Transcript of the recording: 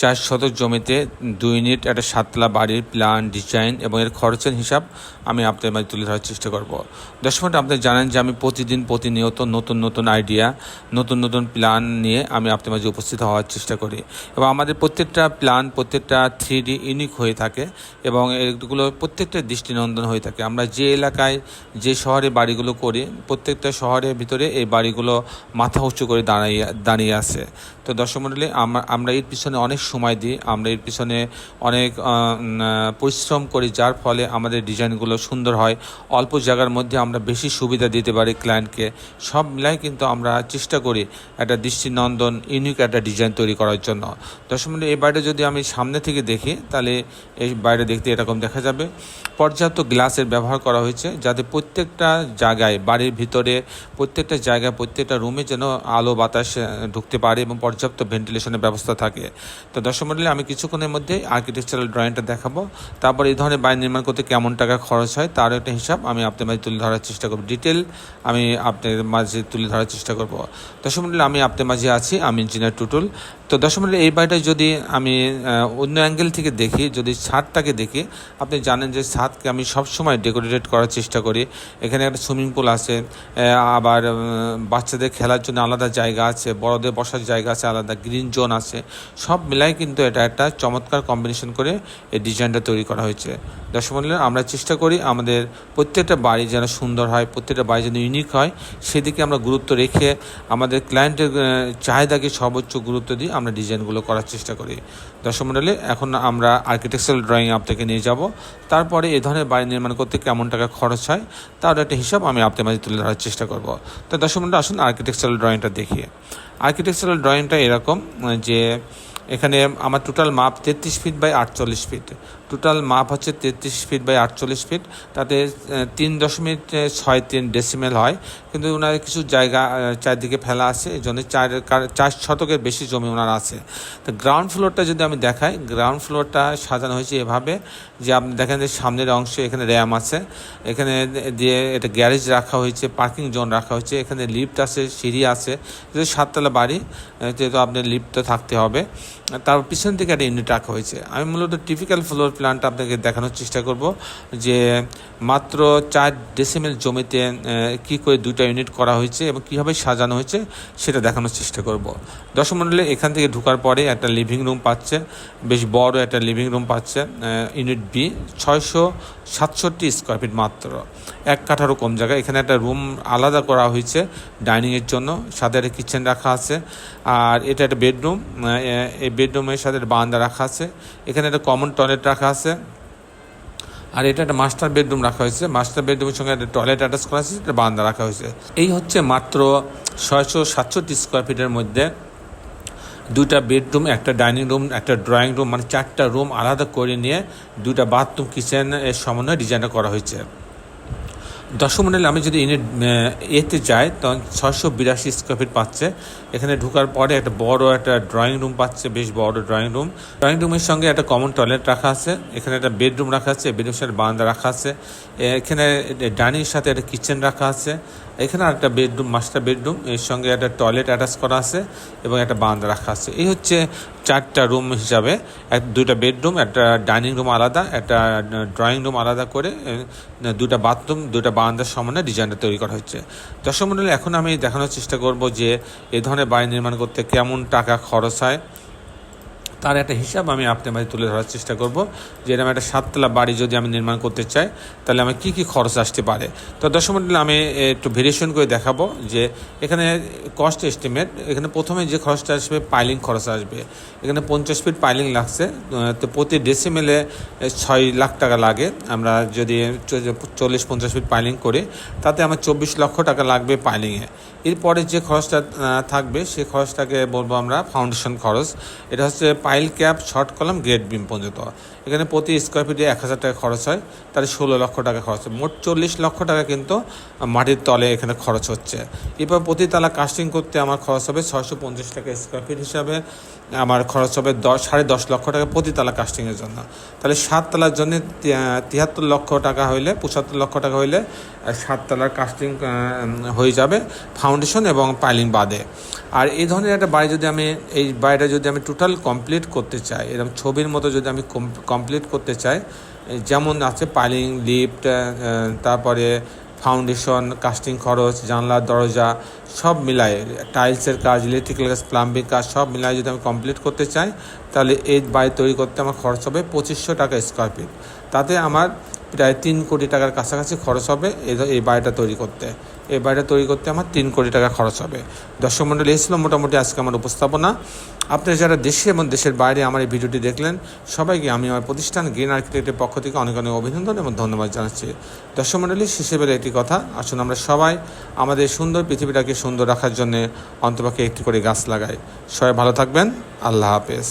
চার শতক জমিতে দুই ইউনিট একটা সাতলা বাড়ির প্ল্যান ডিজাইন এবং এর খরচের হিসাব আমি আপনার মাঝে তুলে ধরার চেষ্টা করব। দর্শক আপনি জানেন যে আমি প্রতিদিন প্রতিনিয়ত নতুন নতুন আইডিয়া নতুন নতুন প্ল্যান নিয়ে আমি আপনার মাঝে উপস্থিত হওয়ার চেষ্টা করি। এবং আমাদের প্রত্যেকটা প্ল্যান প্রত্যেকটা থ্রি ডি ইউনিক হয়ে থাকে এবং এগুলো প্রত্যেকটা দৃষ্টিনন্দন হয়ে থাকে। আমরা যে এলাকায়, যে শহরে বাড়িগুলো করি, প্রত্যেকটা শহরের ভিতরে এই বাড়িগুলো মাথা উঁচু করে দাঁড়িয়ে দাঁড়িয়ে আছে। তো দর্শক আমরা আমরা এর পিছনে অনেক সময় দিই। আমরা এর পিছনে অনেক পরিশ্রম করি, যার ফলে আমাদের ডিজাইনগুলো সুন্দর হয়। অল্প জায়গার মধ্যে আমরা বেশি সুবিধা দিতে পারি ক্লায়েন্টকে সব মিলাই কিন্তু আমরা চেষ্টা করি একটা দৃষ্টিনন্দন ইউনিক একটা ডিজাইন তৈরি করার জন্য। মণ্ডলী এই বাড়িটা যদি আমি সামনে থেকে দেখি, তাহলে এই বাইরে দেখতে এরকম দেখা যাবে। পর্যাপ্ত গ্লাসের ব্যবহার করা হয়েছে, যাতে প্রত্যেকটা জায়গায়, বাড়ির ভিতরে প্রত্যেকটা জায়গায়, প্রত্যেকটা রুমে যেন আলো বাতাস ঢুকতে পারে এবং পর্যাপ্ত ভেন্টিলেশনের ব্যবস্থা থাকে। তো দর্শক মণ্ডলী আমি কিছুক্ষণের মধ্যে আর্কিটেকচারাল ড্রয়িংটা দেখাবো। তারপর এই ধরনের বাড়ি নির্মাণ করতে কেমন টাকা খরচ হয়, তার একটা হিসাব আমি আপনার মাঝে তুলে ধরার চেষ্টা করব। ডিটেল আমি আপনার মাঝে তুলে ধরার চেষ্টা করব। দর্শক মণ্ডলী আমি আপনার মাঝে আছি, আমি ইঞ্জিনিয়ার টুটুল। তো দর্শক মণ্ডলী এই বাড়িটা যদি আমি অন্য অ্যাঙ্গেল থেকে দেখি, যদি ছাদটাকে দেখি, আপনি জানেন যে ছাদকে আমি সবসময় ডেকোরেটেড করার চেষ্টা করি। এখানে একটা সুইমিং পুল আছে আবার বাচ্চাদের খেলার জন্য আলাদা জায়গা আছে, বড়দের বসার জায়গা আছে, আলাদা গ্রিন জোন আছে। সব মিলাই কিন্তু এটা একটা চমৎকার কম্বিনেশন করে এই ডিজাইনটা তৈরি করা হয়েছে। দর্শক আমরা চেষ্টা করি আমাদের প্রত্যেকটা বাড়ি যেন সুন্দর হয়, প্রত্যেকটা বাড়ি যেন ইউনিক হয়। সেদিকে আমরা গুরুত্ব রেখে আমাদের ক্লায়েন্টের চাহিদাকে সর্বোচ্চ গুরুত্ব দিয়ে আমরা ডিজাইনগুলো করার চেষ্টা করি। দর্শক এখন আমরা আর্কিটেকচারাল ড্রয়িং আপনাকে নিয়ে যাব। তারপরে এ ধরনের বাড়ি নির্মাণ করতে কেমন টাকা খরচ হয়, তার একটা হিসাব আমি আপনার মাঝে তুলে ধরার চেষ্টা করব। তো দর্শক মণ্ডলী আসুন আর্কিটেকচারাল ড্রয়িংটা দেখি। আর্কিটেকচারাল ড্রয়িংটা এরকম যে এখানে আমার টোটাল মাপ তেত্রিশ ফিট বাই আটচল্লিশ ফিট টোটাল মাপ হচ্ছে তেত্রিশ ফিট বাই আটচল্লিশ ফিট তাতে তিন দশমিক ছয় তিন ডেসিমেল হয়। কিন্তু ওনার কিছু জায়গা চারদিকে ফেলা আছে। এই জন্য চার চার শতকের বেশি জমি ওনার আছে। তো গ্রাউন্ড ফ্লোরটা যদি আমি দেখাই গ্রাউন্ড ফ্লোরটা সাজানো হয়েছে এভাবে যে আপনি দেখেন যে সামনের অংশে এখানে র্যাম আছে। এখানে দিয়ে এটা গ্যারেজ রাখা হয়েছে, পার্কিং জোন রাখা হয়েছে। এখানে লিফট আছে, সিঁড়ি আছে। যেহেতু সাততলা বাড়ি। যেহেতু আপনার লিফট তো থাকতে হবে। তার পিছন থেকে একটা ইউনিট রাখা হয়েছে। আমি মূলত টিপিক্যাল ফ্লোর প্ল্যানটা আপনাকে দেখানোর চেষ্টা করব যে মাত্র চার ডেসিমেল জমিতে কী করে দুইটা ইউনিট করা হয়েছে এবং কীভাবে সাজানো হয়েছে সেটা দেখানোর চেষ্টা করব। দশম মণ্ডলে এখান থেকে ঢোকার পরে একটা লিভিং রুম পাচ্ছে, বেশ বড় একটা লিভিং রুম পাচ্ছে ইউনিট বি ছয়শো সাতষট্টি স্কোয়ার ফিট মাত্র। এক কাঠারও কম জায়গা। এখানে একটা রুম আলাদা করা হয়েছে ডাইনিংয়ের জন্য, সাথে একটা কিচেন রাখা আছে। আর এটা একটা বেডরুম এই বেডরুমের সাথে বারান্দা রাখা আছে। এখানে একটা কমন টয়লেট রাখা আছে। আর এটা একটা মাস্টার বেডরুম রাখা হয়েছে। মাস্টার বেডরুমের সঙ্গে একটা টয়লেট অ্যাটাচ করা আছে একটা বারান্দা রাখা হয়েছে। এই হচ্ছে মাত্র ছয়শো সাতষট্টি স্কোয়ার ফিটের মধ্যে দুটা বেডরুম একটা ডাইনিং রুম একটা ড্রয়িং রুম মানে চারটা রুম আলাদা করে নিয়ে দুটা বাথরুম কিচেন এর সমন্বয়ে ডিজাইনটা করা হয়েছে। দশম মন্ডলে আমি যদি ইউনিট এতে যাই তখন ছয়শো বিরাশি স্কোয়ার ফিট পাচ্ছে। এখানে ঢোকার পরে একটা বড় একটা ড্রয়িং রুম পাচ্ছে, বেশ বড় ড্রয়িং রুম ড্রয়িং রুমের সঙ্গে একটা কমন টয়লেট রাখা আছে। এখানে একটা বেডরুম রাখা আছে বেডরুম সাথে বারান্দা রাখা আছে। এখানে ডাইনিংয়ের সাথে একটা কিচেন রাখা আছে। এখানে একটা বেডরুম মাস্টার বেডরুম এর সঙ্গে একটা টয়লেট অ্যাটাচ করা আছে এবং একটা বারান্দা রাখা আছে। এই হচ্ছে চারটা রুম হিসাবে, এক দুইটা বেডরুম, একটা ডাইনিং রুম আলাদা, একটা ড্রয়িং রুম আলাদা করে দুটা বাথরুম দুটা বারান্দার সমন্বয়ে ডিজাইনটা তৈরি করা হচ্ছে। দর্শক মন্ডলী এখন আমি দেখানোর চেষ্টা করব যে এ ধরনের বাড়ি নির্মাণ করতে কেমন টাকা খরচ হয়। তার একটা হিসাব আমি আপনার মাঝে তুলে ধরার চেষ্টা করব যে এরকম একটা সাততলা বাড়ি যদি আমি নির্মাণ করতে চাই, তাহলে আমার কী কী খরচ আসতে পারে? তো মণ্ডলী আমি একটু ভেরিয়েশন করে দেখাবো যে এখানে কস্ট এস্টিমেট এখানে প্রথমে যে খরচটা আসবে পাইলিং খরচ আসবে। এখানে পঞ্চাশ ফিট পাইলিং লাগছে, তো প্রতি ডেসিমেলে ছয় লাখ টাকা লাগে। আমরা যদি চল্লিশ, পঞ্চাশ ফিট পাইলিং করি, তাতে আমার চব্বিশ লক্ষ টাকা লাগবে পাইলিংয়ে এরপরে যে খরচটা থাকবে সেই খরচটাকে বলব আমরা ফাউন্ডেশন খরচ। এটা হচ্ছে pile cap short column grade beam পর্যন্ত। এখানে প্রতি স্কোয়ার ফিটে এক হাজার টাকা খরচ হয় তাহলে ষোলো লক্ষ টাকা খরচ হয়। মোট চল্লিশ লক্ষ টাকা কিন্তু মাটির তলে এখানে খরচ হচ্ছে। এরপর প্রতি তালা কাস্টিং করতে আমার খরচ হবে ছয়শো পঞ্চাশ টাকা স্কোয়ার ফিট হিসাবে। আমার খরচ হবে দশ সাড়ে দশ লক্ষ টাকা প্রতি তালা কাস্টিংয়ের জন্য। তাহলে সাত তলার জন্য তিয়াত্তর লক্ষ টাকা হইলে পঁচাত্তর লক্ষ টাকা হইলে আহ, সাত তলার কাস্টিং হয়ে যাবে ফাউন্ডেশন এবং পাইলিং বাদে। আর এই ধরনের একটা বাড়ি যদি আমি এই বাড়িটা যদি আমি টোটাল কমপ্লিট করতে চাই এরকম ছবির মতো যদি আমি কমপ্লিট করতে চাই যেমন আছে পাইলিং, লিফট তারপরে ফাউন্ডেশন কাস্টিং খরচ জানলা দরজা, সব মিলায়ে টাইলসের কাজ ইলেকট্রিক্যাল কাজ প্লাম্বিং কাজ, সব মিলায়ে যদি আমি কমপ্লিট করতে চাই, তাহলে এই বাড়ি তৈরি করতে আমার খরচ হবে পঁচিশশো টাকা স্কোয়ার ফিট তাতে আমার প্রায় তিন কোটি টাকার কাছাকাছি খরচ হবে এই বাড়িটা তৈরি করতে। এই বাড়িটা তৈরি করতে আমার তিন কোটি টাকা খরচ হবে। দর্শক মণ্ডলী এই ছিল মোটামুটি আজকে আমার উপস্থাপনা। আপনারা যারা দেশে এবং দেশের বাইরে আমার এই ভিডিওটি দেখলেন, সবাইকে আমি আমার প্রতিষ্ঠান গ্রিন আর্কিটেক্টের পক্ষ থেকে অনেক অনেক অভিনন্দন এবং ধন্যবাদ জানাচ্ছি। দর্শক মণ্ডলী শেষে বেলা একটি কথা, আসুন আমরা সবাই আমাদের সুন্দর পৃথিবীটাকে সুন্দর রাখার জন্য অন্তপক্ষে একটি করে গাছ লাগাই। সবাই ভালো থাকবেন, আল্লাহ হাফেজ।